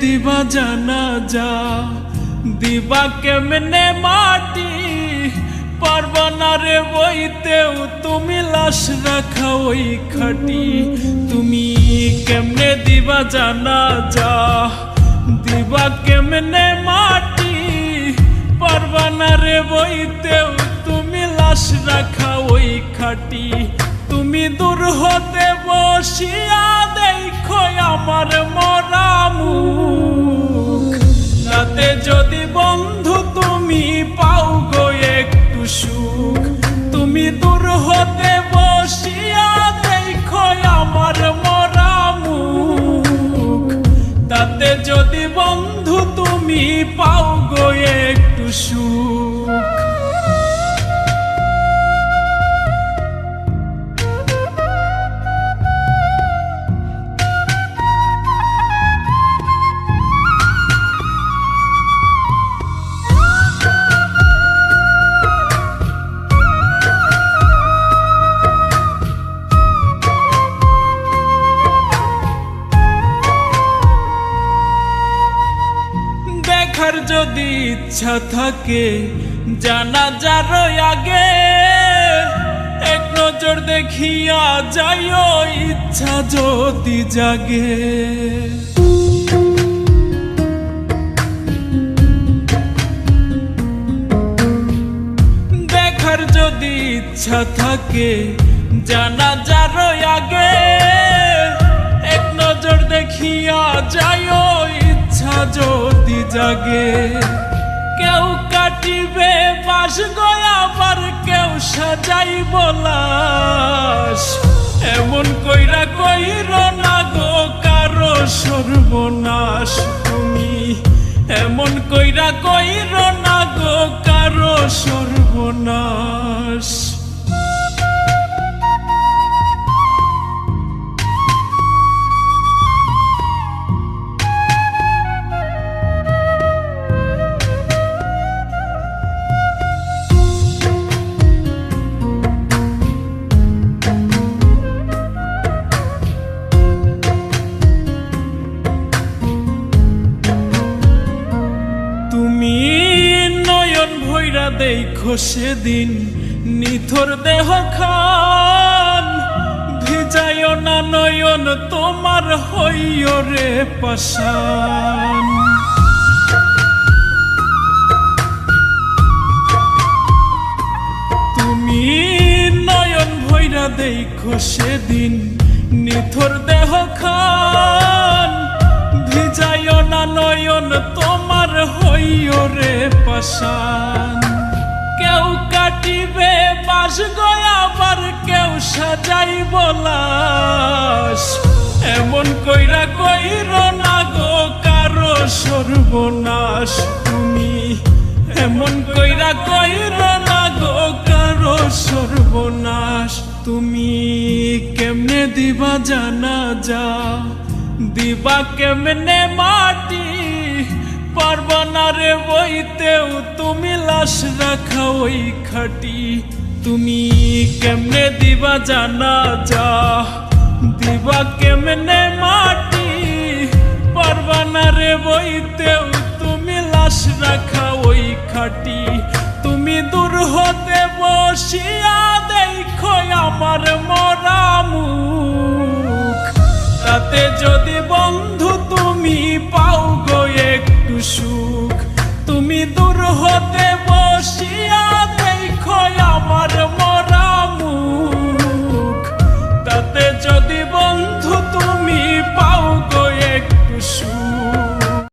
দিবা জানা যা দিবা কেমনে মাটি? পারবা বইতেও তুমি লাশ রাখা ওই খাটি। তুমি কেমনে দিবা জানা যা দিবা কেমনে মাটি? পারবা বইতেও তুমি লাশ রাখা ওই খাটি। তুমি দূর হতে বসিয়া দেখো আমার বন্ধু তুমি পাও গো একটু সুখ। দেখার যদি ইচ্ছা থাকে জানা যার আগে এক নজর দেখিয়া যাইও, ইচ্ছা যদি জাগে। দেখার যদি ইচ্ছা থাকে জানা যার আগে এক নজর দেখিয়া যাইও, ইচ্ছা যদি জাগে। কেউ কাটিবে বাস গয়াবার কেউ সাজাই বলাস। এমন কইরা কইর না গো, কারও সর্বনাশ তুমি। এমন কইরা কইর না গো, কারও সর্বনাশ ভৈরা দেখো সেদিন নিথর দেহ খান। ভিজায় না নয়ন, তোমার হইয় রে পাশান তুমি নয়ন ভৈরা দেখো সেদিন নিথর দেহ খান। ভিজায় না নয়ন, তোমার হইয় রে পাশান বাস গয়াবার কেউ সাজাই বলাস। এমন কইরা কইর না গো কারও সর্বনাশ তুমি। এমন কইরা কইর না গো কারও সর্বনাশ তুমি। কেমনে দিবা জানা যা, দিবা কেমনে মাটি। পারবা না রে বইতেও তুমি লাশ রাখা ওই খাটি। তুমি কেমনে দিবা জানা যা? দিবা কেমনে মাটি? পারবা না রে বইতেও তুমি লাশ রাখা ওই খাটি। তুমি দূর হতে বসিয়া দেখো আমার মরা তাতে যদি